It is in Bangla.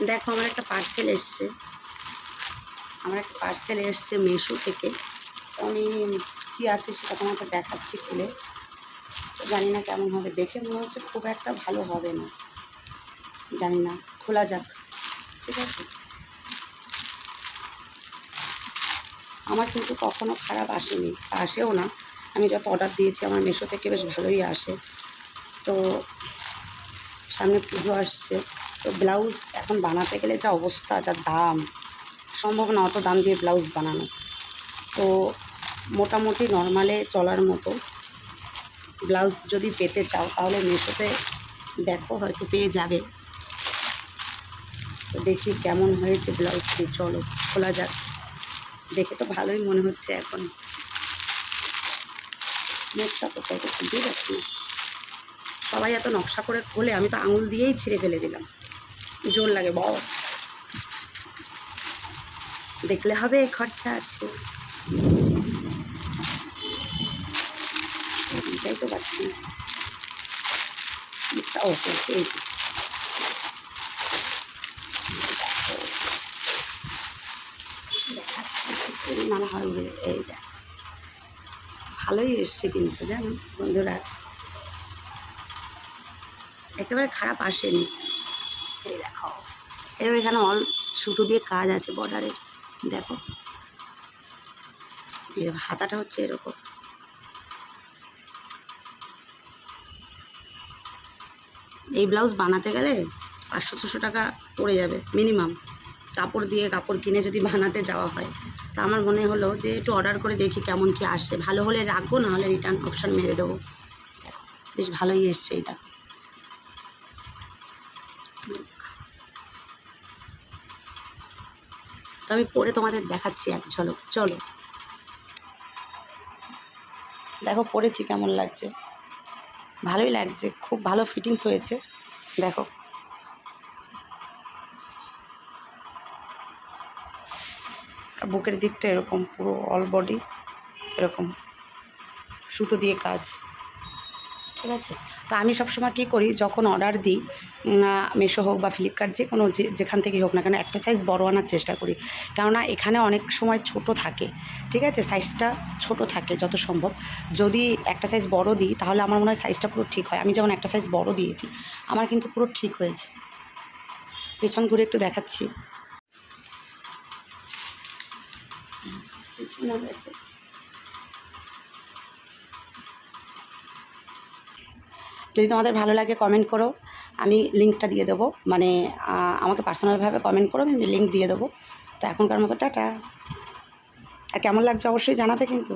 দেখো, আমার একটা পার্সেল এসছে। আমার একটা পার্সেল এসছে মেশো থেকে। তো আমি কী আছে সেটা তোমাকে দেখাচ্ছি খুলে। জানি না কেমন হবে। দেখে মনে হচ্ছে খুব একটা ভালো হবে না। জানি না, খোলা যাক। ঠিক আছে? আমার কিন্তু কখনো খারাপ আসেনি। আসেও না। আমি যত অর্ডার দিয়েছি, আমার মেশো থেকে বেশ ভালোই আসে। তো সামনে পুজো আসছে। তো ব্লাউজ এখন বানাতে গেলে যা অবস্থা, যা দাম, সম্ভব না অত দাম দিয়ে ব্লাউজ বানানো। তো মোটামুটি নর্মালে চলার মতো। ব্লাউজ যদি পেতে চাও তাহলে মেশোতে দেখো হয়তো পেয়ে যাবে। তো দেখি কেমন হয়েছে ব্লাউজটি, চলো খোলা যাক। দেখে তো ভালোই মনে হচ্ছে এখন। মুখটা কোথায় তো খুলতেই পারছি সবাই এত নকশা করে খোলে, আমি তো আঙুল দিয়েই ছিঁড়ে ফেলে দিলাম। জোর লাগে, বস। দেখলে হবে, খরচা আছে। তো এই হয় ভালোই এসছে কিন্তু, জানো, বন্ধুরা। একেবারে খারাপ আসেনি। এই দেখো এই এখানে অল সুতো দিয়ে কাজ আছে বর্ডারে দেখো। হাতাটা হচ্ছে এরকম। এই ব্লাউজ বানাতে গেলে পাঁচশো, ছশো টাকা পড়ে যাবে মিনিমাম কাপড় দিয়ে কাপড় কিনে যদি বানাতে যাওয়া হয়। তা আমার মনে হলো যে একটু অর্ডার করে দেখি কেমন কি আসে। ভালো হলে রাখব, না হলে রিটার্ন অপশান মেরে দেবো। বেশ ভালোই এসছে এই দেখো। তো আমি পরে তোমাদের দেখাচ্ছি এক ঝলক। চলো। দেখো পরেছি কেমন লাগছে। ভালোই লাগছে। খুব ভালো ফিটিংস হয়েছে। দেখো। বুকের দিকটা এরকম, পুরো অল বডি এরকম। সুতো দিয়ে কাজ। ঠিক আছে? তো আমি সবসময় কী করি, যখন অর্ডার দিই মেশো হোক বা ফ্লিপকার্ট যে কোনো যেখান থেকেই হোক না কেন, একটা সাইজ বড় আনার চেষ্টা করি। কেননা এখানে অনেক সময় ছোট থাকে, ঠিক আছে? সাইজটা ছোট থাকে যত সম্ভব। যদি একটা সাইজ বড় দিই, তাহলে আমার মনে হয় সাইজটা পুরো ঠিক হয়। আমি যেমন একটা সাইজ বড় দিয়েছি, আমার কিন্তু পুরো ঠিক হয়েছে। পেছন ঘুরে একটু দেখাচ্ছি। পেছনে দেখো। যদি তোমাদের ভালো লাগে কমেন্ট করো। আমি লিঙ্কটা দিয়ে দেবো। মানে আমাকে পার্সোনালভাবে কমেন্ট করো, আমি লিঙ্ক দিয়ে দেবো। তো এখনকার মতো টাটা। আর কেমন লাগছে অবশ্যই জানাবে কিন্তু।